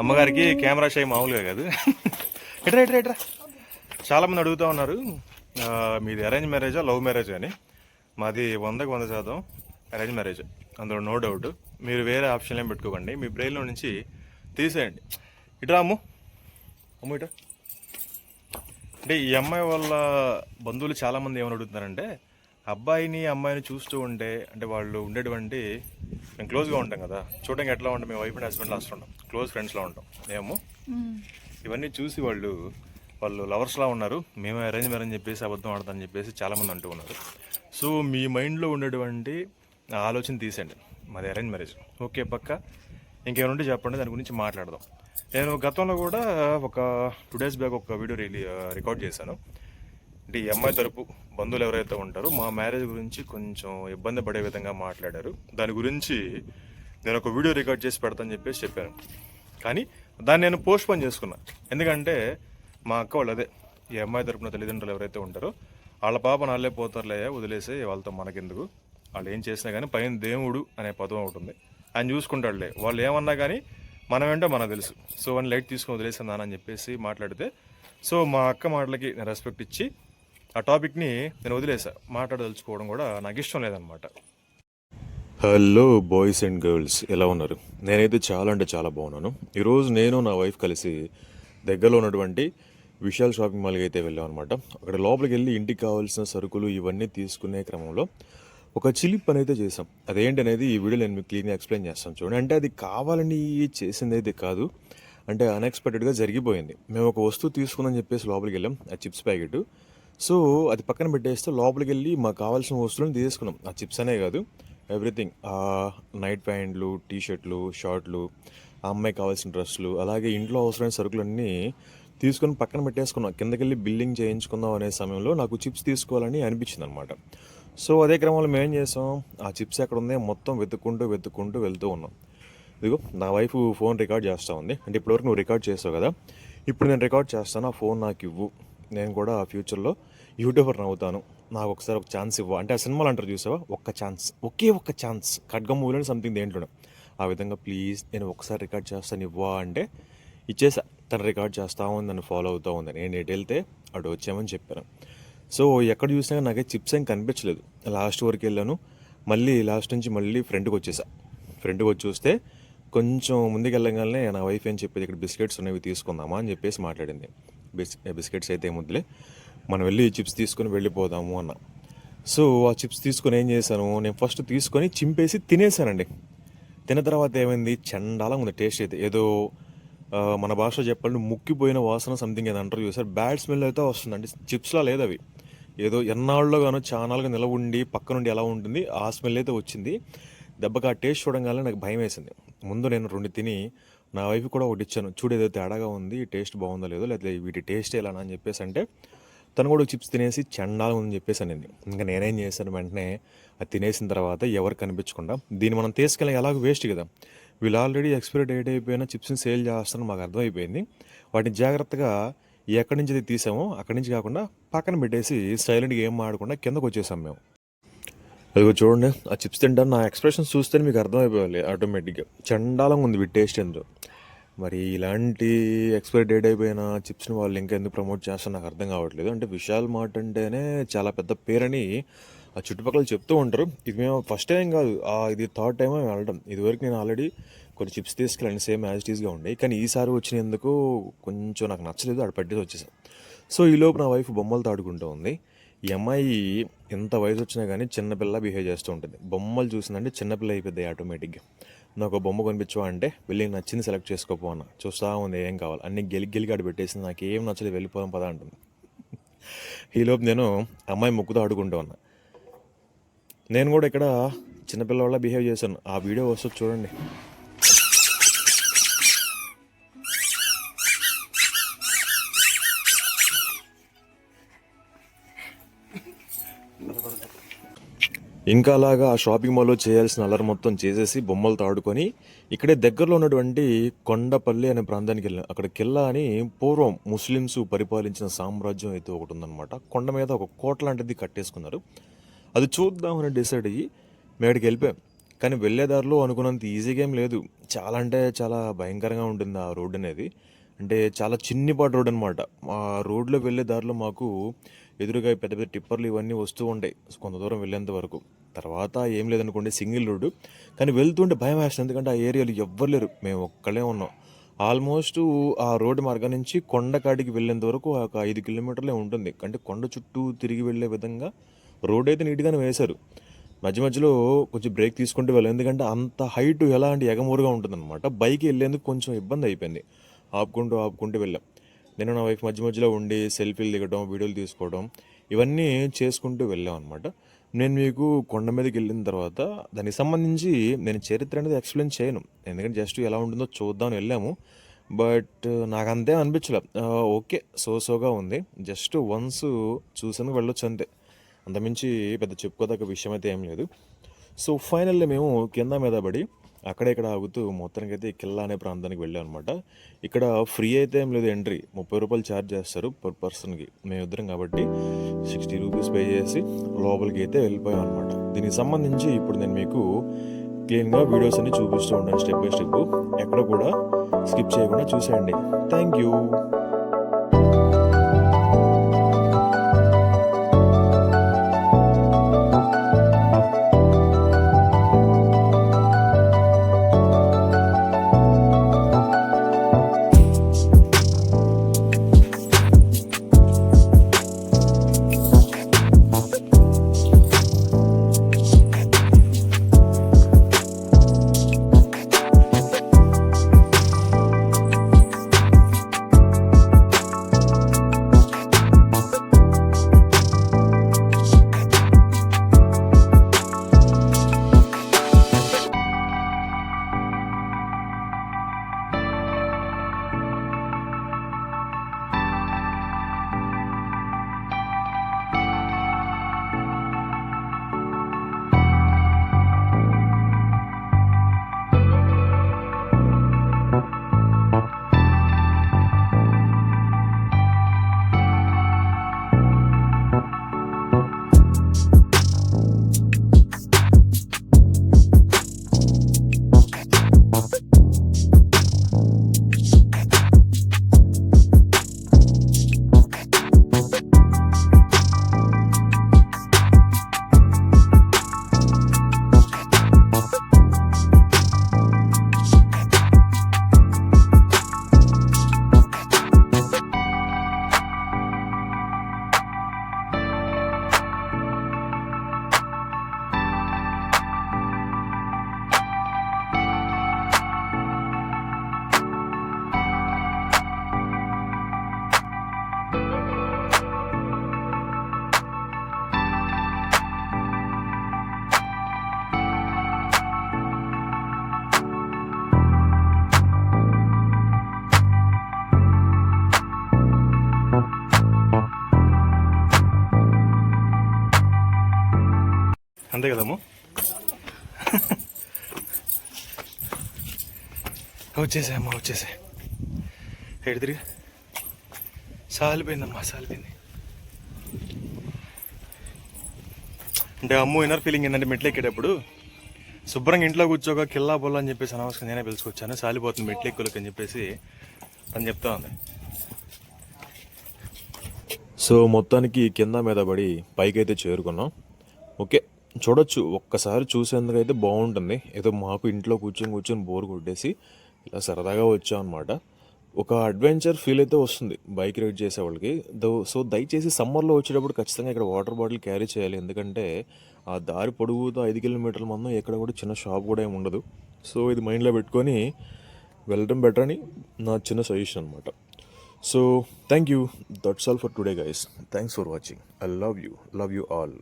అమ్మగారికి camera shy మామూలుగా కాదు. ఎట్రా ఎట్రా ఎట్రా? చాలామంది అడుగుతూ ఉన్నారు. మీది అరేంజ్ మ్యారేజా లవ్ మ్యారేజ్ అని. మాది వందకు వంద శాతం అరేంజ్ మ్యారేజ్ అందులో నో డౌట్ మీరు వేరే ఆప్షన్ ఏం పెట్టుకోకండి. మీ బ్రెయిన్లో నుంచి తీసేయండి. ఇట్రా అమ్ము. అమ్ము ఇట్రా అంటే ఈ అమ్మాయి వాళ్ళ బంధువులు చాలామంది ఏమని అడుగుతున్నారంటే అబ్బాయిని అమ్మాయిని చూస్తూ ఉంటే అంటే వాళ్ళు ఉండేటువంటి మేము క్లోజ్గా ఉంటాం కదా. చూడడానికి ఎట్లా ఉంటాం? మేము వైఫ్ అండ్ హస్బెండ్ లాస్ట్ ఉంటాం. క్లోజ్ ఫ్రెండ్స్లో ఉంటాం. ఏమో? ఇవన్నీ చూసి వాళ్ళు వాళ్ళు లవర్స్లా ఉన్నారు. మేము అరేంజ్ మ్యారేజ్ చెప్పేసి అబద్ధం ఆడతామని చెప్పేసి చాలామంది అంటూ ఉన్నారు. సో మీ మైండ్లో ఉండేటువంటి ఆలోచన తీసేయండి. మాది అరేంజ్ మ్యారేజ్ ఓకే పక్క? ఇంకేమైనా ఉంటే చెప్పండి. దాని గురించి మాట్లాడదాం. నేను గతంలో కూడా ఒక టూ డేస్ బ్యాక్ ఒక వీడియో రిలీ రికార్డ్ చేశాను. అంటే ఈ అమ్మాయి తరపు బంధువులు ఎవరైతే ఉంటారో మా మ్యారేజ్ గురించి కొంచెం ఇబ్బంది పడే విధంగా మాట్లాడారు. దాని గురించి నేను ఒక వీడియో రికార్డ్ చేసి పెడతాను చెప్పేసి చెప్పాను. కానీ దాన్ని నేను పోస్ట్ పోన్ చేసుకున్నా. ఎందుకంటే మా అక్క వాళ్ళు అదే ఈ అమ్మాయి తరపున తల్లిదండ్రులు ఎవరైతే ఉంటారో వాళ్ళ పాప నాళ్ళే పోతారులే వదిలేసి వాళ్ళతో మనకెందుకు? వాళ్ళు ఏం చేసినా కానీ పైన దేవుడు అనే పదం ఒకటి ఉంది. ఆయన చూసుకుంటాడులే. వాళ్ళు ఏమన్నా కానీ మనం మనకు తెలుసు. సో వన్ లైట్ తీసుకొని వదిలేసాను అని చెప్పేసి మాట్లాడితే సో మా అక్క మాటలకి నేను రెస్పెక్ట్ ఇచ్చి ఆ టాపిక్ని నేను వదిలేసా. మాట్లాడదలుచుకోవడం కూడా నాకు ఇష్టం లేదనమాట. హలో బాయ్స్ అండ్ గర్ల్స్ ఎలా ఉన్నారు? నేనైతే చాలా అంటే చాలా బాగున్నాను. ఈరోజు నేను నా వైఫ్ కలిసి దగ్గరలో ఉన్నటువంటి విశాల్ షాపింగ్ మాల్కి అయితే వెళ్ళాం అనమాట అక్కడ లోపలికి వెళ్ళి ఇంటికి కావాల్సిన సరుకులు ఇవన్నీ తీసుకునే క్రమంలో ఒక చిలిప్ పని అయితే చేసాం అదేంటి అనేది ఈ వీడియో నేను మీకు క్లీన్గా ఎక్స్ప్లెయిన్ చేస్తాను చూడండి. అంటే అది కావాలని చేసింది అయితే కాదు. అంటే అన్ఎక్స్పెక్టెడ్గా జరిగిపోయింది. మేము ఒక వస్తువు తీసుకుందని చెప్పేసి లోపలికి వెళ్ళాం. ఆ చిప్స్ ప్యాకెట్. సో అది పక్కన పెట్టేస్తే లోపలికి వెళ్ళి మాకు కావాల్సిన వస్తువులను తీసుకున్నాం ఆ చిప్స్ అనే కాదు ఎవ్రీథింగ్. నైట్ ప్యాంట్లు టీ షర్ట్లు షార్ట్లు ఆ అమ్మాయికి కావాల్సిన డ్రెస్సులు అలాగే ఇంట్లో అవసరమైన సరుకులన్నీ తీసుకొని పక్కన పెట్టేసుకున్నాం. కిందకెళ్ళి బిల్లింగ్ చేయించుకుందాం అనే సమయంలో నాకు చిప్స్ తీసుకోవాలని అనిపించింది అనమాట సో అదే క్రమంలో మేము ఏం చేసాం ఆ చిప్స్ ఎక్కడ ఉందో మొత్తం వెతుక్కుంటూ వెతుక్కుంటూ వెళ్తూ ఉన్నాం. ఇదిగో నా వైఫ్ ఫోన్ రికార్డ్ చేస్తూ ఉంది. అంటే ఇప్పటివరకు నువ్వు రికార్డ్ చేస్తావు కదా ఇప్పుడు నేను రికార్డ్ చేస్తాను ఆ ఫోన్ నాకు ఇవ్వు. నేను కూడా ఫ్యూచర్లో యూట్యూబర్ అవుతాను నాకు ఒకసారి ఒక ఛాన్స్ ఇవ్వ. అంటే ఆ సినిమాలు అంటారు చూసావా? ఒక్క ఛాన్స్. ఒకే ఒక్క ఛాన్స్. ఖడ్గం మూవీలో సంథింగ్ దేంట్లోనే. ఆ విధంగా ప్లీజ్ నేను ఒకసారి రికార్డ్ చేస్తాను ఇవ్వా అంటే ఇచ్చేసా. తను రికార్డ్ చేస్తా ఉంది నన్ను ఫాలో అవుతూ ఉంది. నేను ఎటు వెళ్తే అటు వచ్చామని చెప్పాను. సో ఎక్కడ చూసినా నాకే చిప్స్ ఏం కనిపించలేదు. లాస్ట్ వరకు వెళ్ళాను. మళ్ళీ లాస్ట్ నుంచి మళ్ళీ ఫ్రెండ్కి వచ్చేసా. ఫ్రెండ్కి వచ్చి చూస్తే కొంచెం ముందుకు వెళ్ళగానే నా వైఫ్ ఏం చెప్పేది? ఇక్కడ బిస్కెట్స్ ఉన్నవి తీసుకుందామా అని చెప్పేసి మాట్లాడింది. బిస్ బిస్కెట్స్ అయితే ముద్దులే మనం వెళ్ళి చిప్స్ తీసుకొని వెళ్ళిపోదాము అన్న. సో ఆ చిప్స్ తీసుకొని ఏం చేశాను నేను ఫస్ట్ తీసుకొని చింపేసి తినేసానండి తిన్న తర్వాత ఏమైంది చండాలంగా ఉంది టేస్ట్ అయితే. ఏదో మన భాషలో చెప్పాలంటే ముక్కిపోయిన వాసన సంథింగ్ ఏదో అంటారు చూసారు? బ్యాడ్ స్మెల్ అయితే వస్తుందండి. చిప్స్లా లేదు అవి. ఏదో ఎన్నాళ్ళలో గాను చానాలుగా నిలవుండి పక్క నుండి ఎలా ఉంటుంది ఆ స్మెల్ అయితే వచ్చింది. దెబ్బకి ఆ టేస్ట్ చూడంగానే నాకు భయం వేసింది. ముందు నేను రెండు తిని నా వైఫ్ కూడా ఒకటి ఇచ్చాను. చూడు ఏదో తేడాగా ఉంది టేస్ట్ బాగుందో లేదో లేకపోతే వీటి టేస్ట్ ఎలా అని చెప్పేసి అంటే తను కూడా చిప్స్ తినేసి చండాలం అని చెప్పేసి అనింది. ఇంకా నేనేం చేశాను వెంటనే అది తినేసిన తర్వాత ఎవరు కనిపించకుండా దీన్ని మనం తీసుకెళ్ళి ఎలాగో వేస్ట్ కదా. వీళ్ళు ఆల్రెడీ ఎక్స్పైరీ డేట్ అయిపోయిన చిప్స్ని సేల్ చేస్తారని మాకు అర్థమైపోయింది. వాటిని జాగ్రత్తగా ఎక్కడి నుంచి అది తీసామో అక్కడి నుంచి కాకుండా పక్కన పెట్టేసి సైలెంట్గా ఏం ఆడకుండా కిందకు వచ్చేసాం మేము. అదిగో చూడండి ఆ చిప్స్ తింటాను. నా ఎక్స్ప్రెషన్స్ చూస్తే మీకు అర్థమైపోవాలి ఆటోమేటిక్గా చండాలంగా ఉంది వీటి టేస్ట్ ఎందుకు మరి ఇలాంటి ఎక్స్పైరీ డేట్ అయిపోయిన చిప్స్ని వాళ్ళు ఇంకా ఎందుకు ప్రమోట్ చేస్తారు నాకు అర్థం కావట్లేదు. అంటే విశాల్ మార్ట్ అంటేనే చాలా పెద్ద పేరని ఆ చుట్టుపక్కల చెప్తూ ఉంటారు. ఇది మేము ఫస్ట్ టైం కాదు. ఇది థర్డ్ టైం మేము వెళ్ళడం. ఇదివరకు నేను ఆల్రెడీ కొన్ని చిప్స్ తీసుకెళ్ళండి సేమ్ యాజ్ టీస్గా ఉండే. కానీ ఈసారి వచ్చినందుకు కొంచెం నాకు నచ్చలేదు. అక్కడ పెట్టేసి వచ్చేసాం. సో ఈలోపు నా వైఫ్ బొమ్మలు తాడుకుంటూ ఉంది. ఈ అమ్మాయి ఎంత వయసు వచ్చినా కానీ చిన్నపిల్ల బిహేవ్ చేస్తూ ఉంటుంది. బొమ్మలు చూసిందంటే చిన్నపిల్ల అయిపోద్ది ఆటోమేటిక్గా నాకు బొమ్మ కొనిపించవా అంటే వెళ్ళి నచ్చింది సెలెక్ట్ చేసుకోపో అన్న. చూస్తా ఉంది ఏం కావాలి. అన్ని గెలి గెలికి ఆడి పెట్టేసింది. నాకు ఏం నచ్చలేదు వెళ్ళిపోదాం పదా అంటుంది. ఈలోపు నేను అమ్మాయి ముక్కుతో ఆడుకుంటూ ఉన్నా. నేను కూడా ఇక్కడ చిన్నపిల్లవాళ్ళ బిహేవ్ చేశాను. ఆ వీడియో వస్తుంది చూడండి. ఇంకా అలాగా ఆ షాపింగ్ మాల్లో చేయాల్సిన అల్లరి మొత్తం చేసేసి బొమ్మలతో ఆడుకొని ఇక్కడే దగ్గరలో ఉన్నటువంటి కొండపల్లి అనే ప్రాంతానికి వెళ్ళాం అక్కడ కిల్లా అని పూర్వం ముస్లిమ్స్ పరిపాలించిన సామ్రాజ్యం అయితే ఒకటి ఉందన్నమాట. కొండ మీద ఒక కోట లాంటిది కట్టేసుకున్నారు. అది చూద్దామని డిసైడ్ అయ్యి మేడికి వెళ్ళిపోయాం. కానీ వెళ్ళే దారిలో అనుకున్నంత ఈజీగా ఏం లేదు. చాలా అంటే చాలా భయంకరంగా ఉంటుంది ఆ రోడ్ అనేది. అంటే చాలా చిన్నిపాటి రోడ్ అనమాట ఆ రోడ్లో వెళ్ళే దారిలో మాకు ఎదురుగా పెద్ద పెద్ద టిప్పర్లు ఇవన్నీ వస్తూ ఉంటాయి కొంత దూరం వెళ్ళేంత వరకు. తర్వాత ఏం లేదనుకోండి సింగిల్ రోడ్డు. కానీ వెళ్తుంటే భయం వేస్తుంది. ఎందుకంటే ఆ ఏరియాలో ఎవ్వరు లేరు. మేము ఒక్కళ్ళే ఉన్నాం. ఆల్మోస్ట్ ఆ రోడ్డు మార్గం నుంచి కొండ కాడికి వెళ్ళేంత వరకు ఒక ఐదు కిలోమీటర్లే ఉంటుంది. అంటే కొండ చుట్టూ తిరిగి వెళ్ళే విధంగా రోడ్ అయితే నీట్గానే వేశారు. మధ్య మధ్యలో కొంచెం బ్రేక్ తీసుకుంటూ వెళ్ళాం. ఎందుకంటే అంత హైట్ ఎలా అంటే ఎగమూరుగా ఉంటుందన్నమాట. బైక్ వెళ్ళేందుకు కొంచెం ఇబ్బంది అయిపోయింది. ఆపుకుంటూ ఆపుకుంటూ వెళ్ళాం. నేను నా వైఫ్ మధ్య మధ్యలో ఉండి సెల్ఫీలు దిగడం వీడియోలు తీసుకోవడం ఇవన్నీ చేసుకుంటూ వెళ్ళాం అనమాట నేను మీకు కొండ మీదకి వెళ్ళిన తర్వాత దానికి సంబంధించి నేను చరిత్ర అనేది ఎక్స్ప్లెయిన్ చేయను. ఎందుకంటే జస్ట్ ఎలా ఉంటుందో చూద్దామని వెళ్ళాము. బట్ uh, నాకు అంతే అనిపించలే. Uh, ఓకే సో సోగా ఉంది. జస్ట్ వన్స్ చూసాను వెళ్ళొచ్చు అంతే. అంతమించి పెద్ద చెప్పుకోదగ్గ విషయం అయితే ఏం లేదు. సో ఫైనల్లీ మేము కింద మీద పడి అక్కడ ఇక్కడ ఆగుతూ మొత్తానికి అయితే కిల్లా అనే ప్రాంతానికి వెళ్ళాం అనమాట ఇక్కడ ఫ్రీ అయితే ఏం లేదు ఎంట్రీ. ముప్పై రూపాయలు ఛార్జ్ చేస్తారు పర్ పర్సన్కి. మేము ఇద్దరం కాబట్టి సిక్స్టీ రూపీస్ పే చేసి లోపలికి అయితే వెళ్ళిపోయాం అనమాట దీనికి సంబంధించి ఇప్పుడు నేను మీకు క్లీన్గా వీడియోస్ అన్ని చూపిస్తూ ఉంటాను స్టెప్ బై స్టెప్. ఎక్కడ కూడా స్కిప్ చేయకుండా చూసేయండి. Thank you. అంతే కదమ్ము వచ్చేసాయి అమ్మా వచ్చేసాయి ఎడు తిరిగి? సాలిపోయిందమ్మా సాలిపోయింది. అంటే అమ్మ ఇన్నర్ ఫీలింగ్ ఏంటంటే మెట్లు ఎక్కేటప్పుడు శుభ్రంగా ఇంట్లో కూర్చోక కిల్లా బొల్ల అని చెప్పేసి అనవసరం నేనే పిలుచుకొచ్చాను. సాలిపోతుంది మెట్లు ఎక్కులకి అని చెప్పేసి అని చెప్తా ఉంది. సో మొత్తానికి కింద మీద పడి పైకి అయితే చేరుకున్నాం. ఓకే. చూడొచ్చు. ఒక్కసారి చూసేందుకైతే బాగుంటుంది. ఏదో మాకు ఇంట్లో కూర్చొని కూర్చొని బోర్ కొట్టేసి ఇలా సరదాగా వచ్చాం అనమాట ఒక అడ్వెంచర్ ఫీల్ అయితే వస్తుంది బైక్ రైడ్ చేసే వాళ్ళకి. దో సో దయచేసి సమ్మర్లో వచ్చేటప్పుడు ఖచ్చితంగా ఇక్కడ వాటర్ బాటిల్ క్యారీ చేయాలి. ఎందుకంటే ఆ దారి పొడుగుతో ఐదు కిలోమీటర్ల మందం ఎక్కడ కూడా చిన్న షాప్ కూడా ఏమి ఉండదు. సో ఇది మైండ్లో పెట్టుకొని వెళ్ళడం బెటర్ అని నా చిన్న సజెషన్ అనమాట so thank you. That's all for today guys thanks for watching I love you love you all